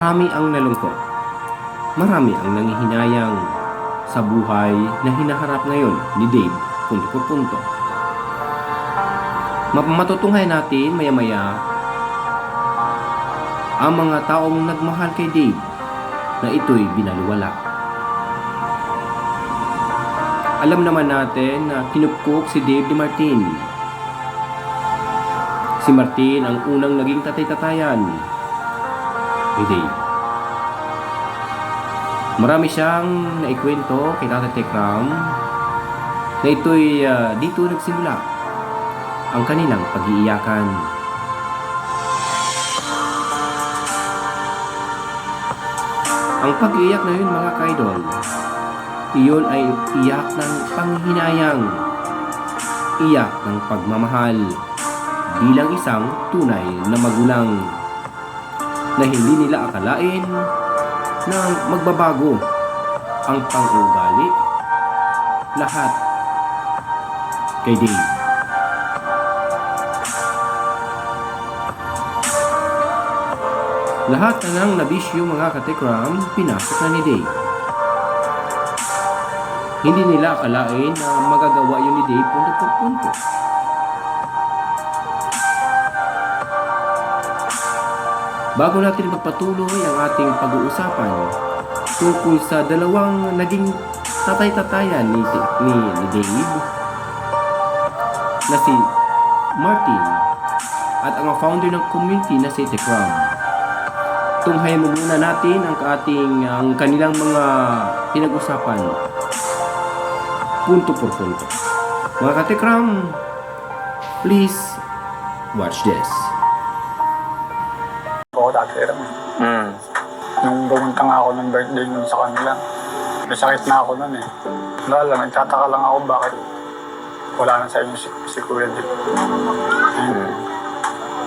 Marami ang nalungkot. Marami ang nangihinayang sa buhay na hinaharap ngayon ni Dave punto por punto. Ma- Matutunghay natin maya-maya ang mga taong nagmahal kay Dave na ito'y binaluwala. Alam naman natin na kinupkok si Dave Di Martin. Si Martin ang unang naging tatay-tatayan Dave. Marami siyang naikwento kay Tata Tekram na ito'y ah, dito nagsimula ang kanilang pag-iiyakan. Ang pag-iiyak na yun mga kaidol, iyon ay iyak ng panghinayang, iyak ng pagmamahal bilang isang tunay na magulang na hindi nila akalain na magbabago ang pang-ugali lahat kay Dave. Lahat na ng nabisyo mga katekram, pinasok na ni Dave. Hindi nila akalain na magagawa yun ni Dave punto Bago natin magpatuloy ang ating pag-uusapan tungkol sa dalawang naging tatay-tatayan ni, ni, ni Dave na si Martin at ang founder ng community na si Tekram. Tunghayan mo muna natin ang ating ang kanilang mga pinag-usapan punto por punto. Mga katekram, please watch this. Dati rin. Mm. Nung pumunta nga ako ng birthday nun sa kanila, may sakit na ako nun eh. Wala lang, nagtataka lang ako bakit wala na sa inyo si, si Kuya Dick. Mm.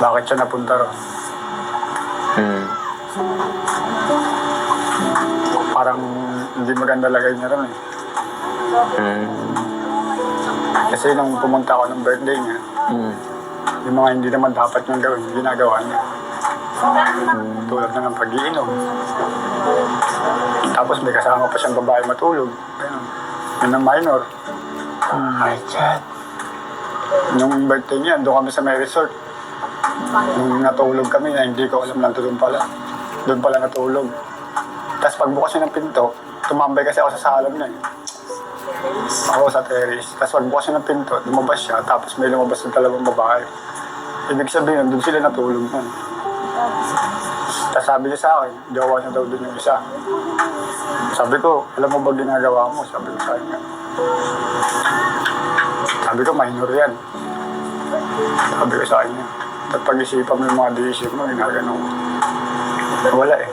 Bakit siya napunta ron? Mm. Parang hindi maganda lagay niya ron eh. Mm. Kasi nung pumunta ako ng birthday niya, Mm. yung mga hindi naman dapat niyang gawin, ginagawa niya. Tulad na ng pag-iinom. Tapos may kasama pa siyang babae matulog. Ganun. Yun ang minor. Ay, chat. Nung birthday niya, doon kami sa may resort. Nung natulog kami, na hindi ko alam nandun doon pala. Doon pala natulog. Tapos pagbukas niya ng pinto, tumambay kasi ako sa salon eh. Ako sa terrace. Tapos pagbukas niya ng pinto, lumabas siya. Tapos may lumabas na dalawang babae. Ibig sabihin, doon sila natulog nun. Tapos sabi niya sa akin, jowa niya daw doon yung isa. Sabi ko, alam mo ba ginagawa mo? Sabi ko sa kanya. Sabi ko, minor yan. Sabi ko sa kanya. At pag-isipan mo yung mga decision mo, ginagano mo. Wala eh.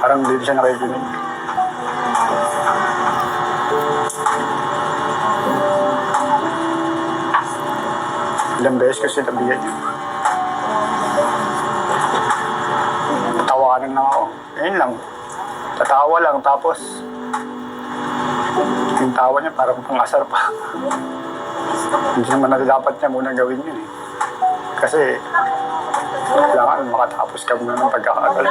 Parang hindi siya nakikinig. Ilang beses ko sinabihan niya. Tawanan lang ako. Ayun lang. Tatawa lang tapos yung tawa niya parang pangasar pa. Hindi naman na dapat niya muna gawin yun eh. Kasi kailangan makatapos ka muna ng pag-aaral.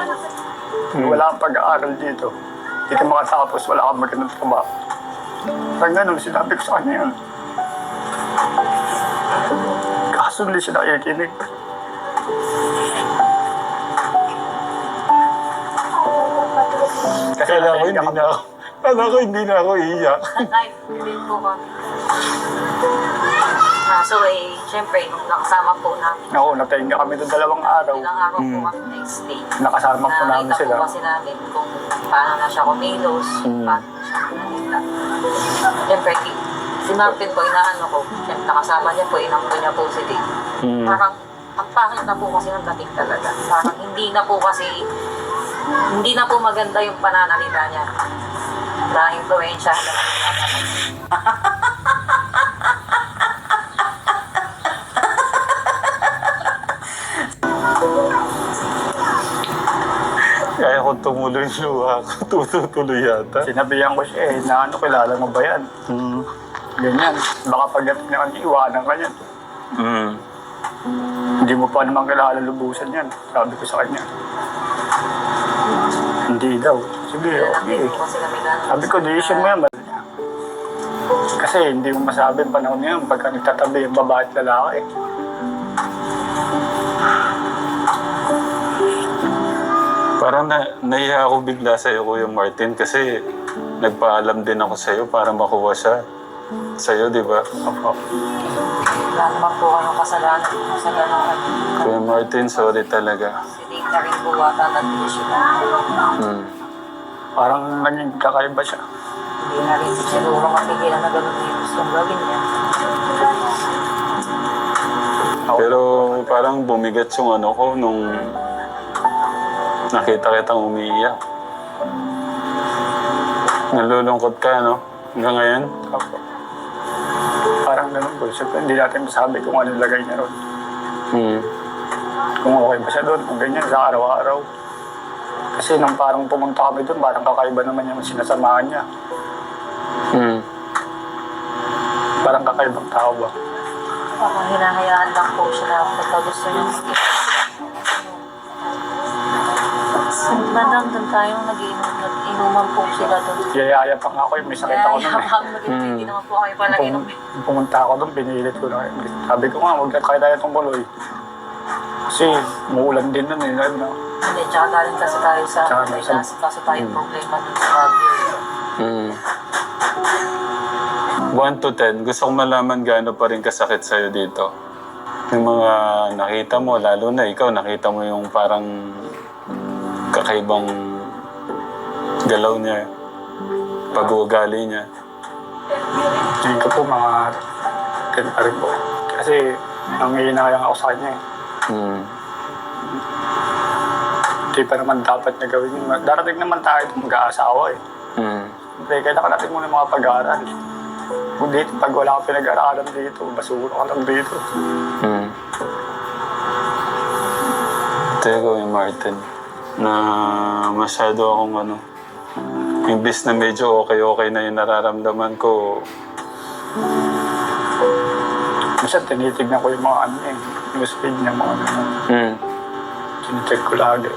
Kung wala kang pag-aaral dito, hindi ka makatapos, wala kang magandang trabaho. Parang ganun, sinabi ko sa kanya yun. Kaso hindi siya nakikinig. Kasi Kala ko hindi na ako. Kala ko hindi na ako iiyak. Nag-live din po kami. Ah, so eh, syempre, nung nakasama po namin, Oo, napahinga kami doon dalawang araw. ilang araw po Mm. kami na-stay. Nakasama po namin Nakita sila. po kasi namin kung paano na siya kumilos, Mm. paano na siya nanita. Syempre, ki- si Martin po, inaano ko, syempre, nakasama niya po, inampo niya po si Dave. Mm. Parang, ang pangit na po kasi ng dating talaga. Parang hindi na po kasi, hindi na po maganda yung pananalita niya. Na-influensya na Kaya ko tumuloy yung luha ko. Tutuloy yata. Sinabihan ko siya eh, na ano, kilala mo ba yan? Mm. Ganyan. Baka pagdating na kanya, iwanan ka niyan. Mm. Hindi mo pa naman kilala lubusan yan. Sabi ko sa kanya. Hindi daw. Sige, okay. na. Sabi ko, decision mo yan. Kasi hindi mo masabi ang panahon ngayon pagka nagtatabi yung babae at lalaki. Parang na, naiya ako bigla sa iyo, Kuya Martin, kasi nagpaalam din ako sa iyo para makuha siya. Sa iyo, di ba? Opo. Wala naman po kayong kasalanan. Kasalanan Kuya Martin, sorry talaga. Na rin po wata nag-issue na. Hmm. Parang naging kakaiba siya. Hindi na rin siguro mapigilan na ganun yung gustong gawin niya. Pero parang bumigat yung ano ko nung nakita kitang umiiyak. Nalulungkot ka, no? Hanggang ngayon? Opo. Parang ganun po. Siyempre, hindi natin masabi kung ano lagay niya ron. Hmm. Kung okay ba siya doon, kung ganyan, sa araw-araw. Kasi nung parang pumunta kami doon, parang kakaiba naman yung sinasamahan niya. Hmm. Parang kakaibang tao ba? Parang hinahayaan lang po siya na pagka gusto niya mag Madam, doon tayong nag-inom, nag-inuman po sila doon. Yayaya pa nga ako, eh, may sakit Kaya ako noon eh. habang nag-inom, hindi naman po kami pa nag-inom. Pum- pumunta ako doon, pinilit ko na. Sabi ko nga, huwag na kaya tayo tumuloy. Kasi muulan din nun eh. Ano, Hindi, tsaka galing kasi tayo sa Tsaka may sa- nasa kaso tayong problema doon sa. Hmm. 1 to 10, gusto kong malaman gaano pa rin kasakit sa'yo dito. Yung mga nakita mo, lalo na ikaw, nakita mo yung parang kakaibang galaw niya, pag-uugali niya. tingin ko po mga 10 pa rin po. Kasi nangihinayang ako sa kanya eh. Hmm. Hindi pa naman dapat niya gawin yun. Darating naman tayo doon mag-aasawa eh. Hmm. Hindi, kailangan natin muna mga pag-aaral. Kung dito, pag wala kang pinag-aaralan dito, basura ka lang dito. Hmm. Teka, yung Martin, na masyado akong ano, imbis na medyo okay-okay na yung nararamdaman ko, Minsan tinitignan ko yung mga ano eh, news feed niya, mga ano. hmm. Tinicheck ko lagi.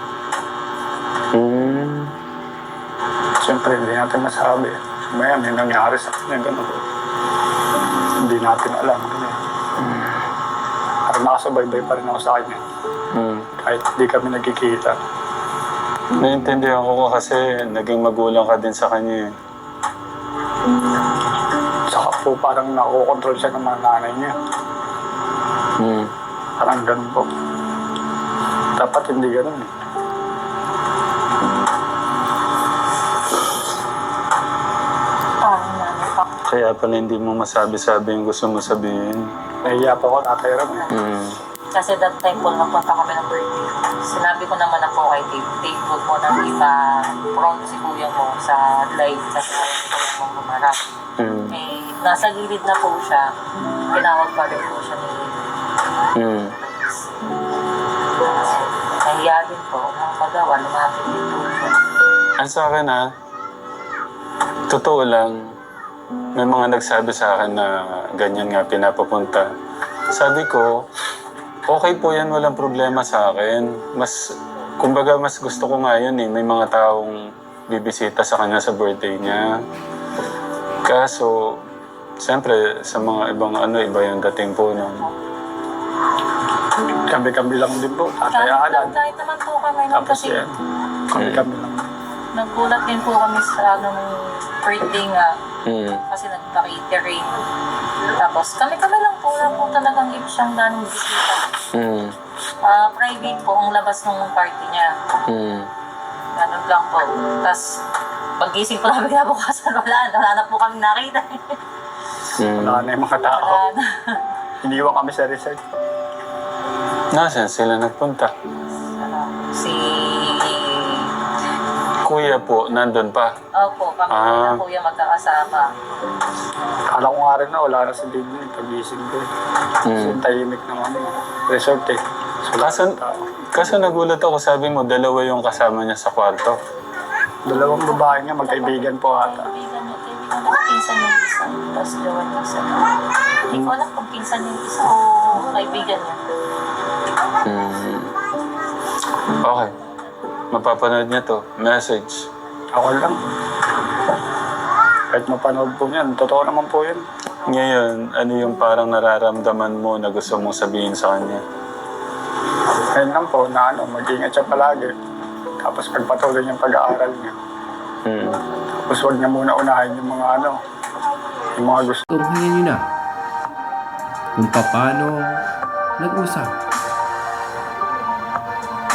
Hmm. Siyempre, hindi natin masabi. Maya, may nangyari sa kanya, gano'n. Hindi natin alam. Ganun. Parang nakasubaybay pa rin ako sa kanya. Hmm. Kahit hindi kami nagkikita. Naiintindihan ko kasi naging magulang ka din sa kanya eh. Saka po parang nakokontrol siya ng mga nanay niya. Hmm. Parang ganun po. Dapat hindi ganun eh. Kaya pala hindi mo masabi-sabi yung gusto mo sabihin. Nahiya pa ako, Tatay Ram eh. Hmm. Kasi that time po, napunta kami ng birthday. Sinabi ko naman na po kay Dave, Dave, huwag mo nang ipa-prompt si kuya mo sa live kasi ayaw kuya mo humarap. Hmm. Eh, nasa gilid na po siya. Tinawag pa rin po siya ni Hmm. Nahiya din po. Nang magawa, lumapit din po. Ang sa akin ha, totoo lang, may mga nagsabi sa akin na ganyan nga pinapapunta. Sabi ko, okay po yan, walang problema sa akin. Mas, kumbaga mas gusto ko nga yun eh, may mga taong bibisita sa kanya sa birthday niya. Kaso, siyempre, sa mga ibang ano, iba yung dating po nung... Kami-kami lang din po, Tatay Kahit, Alan. kahit naman po kami nun Tapos kasi yan, kami-kami lang. naggulat din po kami sa ano, nung birthday nga. Hmm. Kasi nagka-catering. Tapos kami-kami lang po na po talagang ibig siyang ganong bisita. Hmm. Ah, private po ang labas ng party niya. Hmm. Ganun lang po. Tapos, pag-gising po namin kinabukasan, wala na. Wala na po kami nakita. Hmm. Wala na yung mga tao. Wala na. Iniwan kami sa resort. Nasaan sila nagpunta? si... Kuya po, nandun pa. Opo, kami Ah. na kuya magkakasama. Kala ko nga rin na wala na si Dave yung pag-ising ko. eh. Kasi Hmm. tahimik ng ano, resort eh. So, wala Kaso, ng tao. kaso nagulat ako, sabi mo, dalawa yung kasama niya sa kwarto. Dalawang babae niya, magkaibigan po ata. Kaibigan niya, kaibigan niya, pinsan yung isa. Tapos gawa niya isa. Hindi ko alam kung pinsan yung isa o kaibigan mapapanood niya to? Message. Ako lang. Kahit mapanood po yan, totoo naman po yan. Ngayon, ano yung parang nararamdaman mo na gusto mong sabihin sa kanya? Ayun lang po na ano, mag-ingat siya palagi. Tapos pagpatuloy niyang pag-aaral niya. Hmm. Tapos huwag niya muna unahin yung mga ano, yung mga gusto. Tunghayan nyo na kung paano nag-usap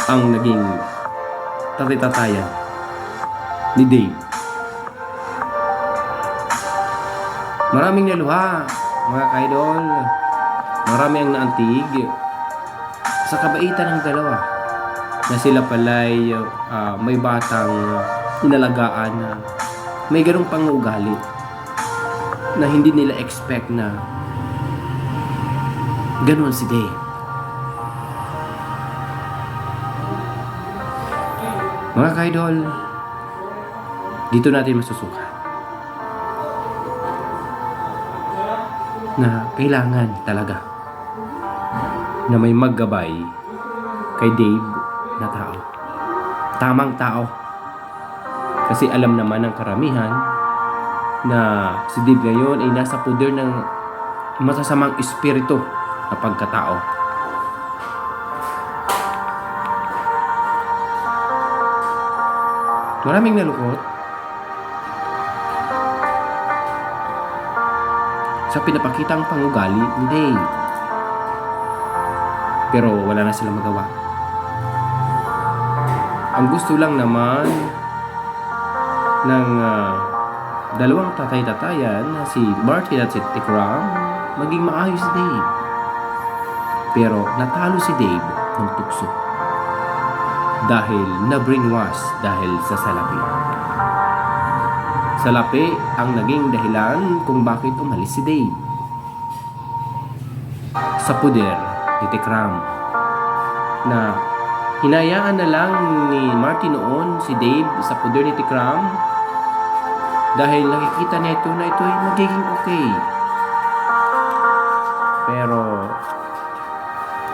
ang naging tatay-tatayan ni Dave. Maraming naluha, mga kaidol. Marami ang naantig sa kabaitan ng dalawa na sila pala'y ah, may batang inalagaan na may ganong pangugali na hindi nila expect na ganun si Dave. Mga kaidol, dito natin masusukat na kailangan talaga na may maggabay kay Dave na tao. Tamang tao. Kasi alam naman ng karamihan na si Dave ngayon ay nasa puder ng masasamang espiritu na pagkatao. Maraming nalukot sa pinapakitang pangugali ni Dave. Pero wala na silang magawa. Ang gusto lang naman ng ah, dalawang tatay-tatayan na si Martin at si Tikram maging maayos si Dave. Pero natalo si Dave ng tukso dahil na-brainwash dahil sa salapi. Salapi ang naging dahilan kung bakit umalis si Dave. Sa puder ni Tikram na hinayaan na lang ni Martin noon si Dave sa puder ni Tikram dahil nakikita niya ito na ito ay magiging okay. Pero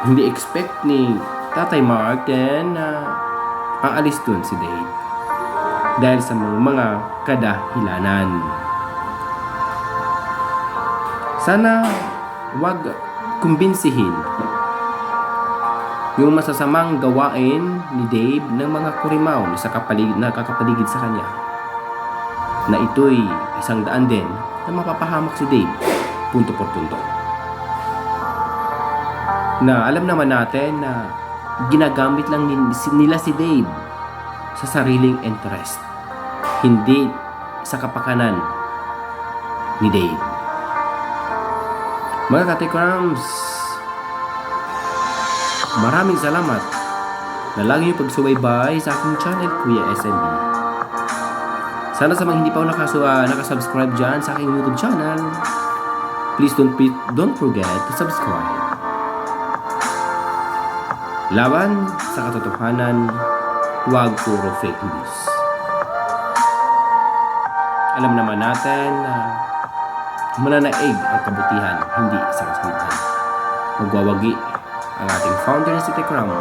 hindi expect ni Tatay Martin na aalis dun si Dave dahil sa mga, kadahilanan. Sana wag kumbinsihin yung masasamang gawain ni Dave ng mga kurimaw na sa kapalig, nakakapaligid sa kanya na ito'y isang daan din na mapapahamak si Dave punto por punto. Na alam naman natin na ginagamit lang nila si Dave sa sariling interest. Hindi sa kapakanan ni Dave. Mga katikrams, maraming salamat na lagi niyo pagsubaybay sa aking channel, Kuya SMB. Sana sa mga hindi pa nakasu- ah, nakasubscribe dyan sa aking YouTube channel, please don't, don't forget to subscribe. Laban sa katotohanan, huwag puro fake news. Alam naman natin na mananaig ang kabutihan, hindi sa kasamaan. Magwawagi ang ating founder na si Tekram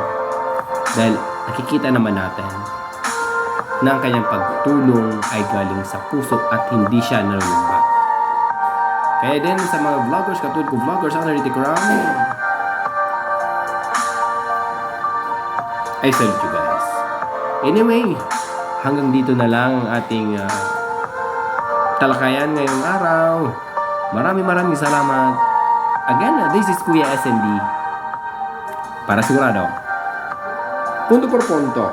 dahil nakikita naman natin na ang kanyang pagtulong ay galing sa puso at hindi siya nalulumbat. Kaya din sa mga vloggers, katulad ko vloggers, ako na rin I salute you guys. Anyway, hanggang dito na lang ang ating ah, talakayan ngayong araw. Maraming maraming salamat. Again, this is Kuya SND. Para sigurado. Punto por punto.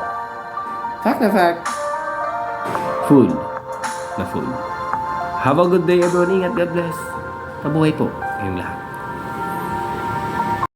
Fact na fact. Full na full. Have a good day everyone. Ingat. God bless. Mabuhay po kayong lahat.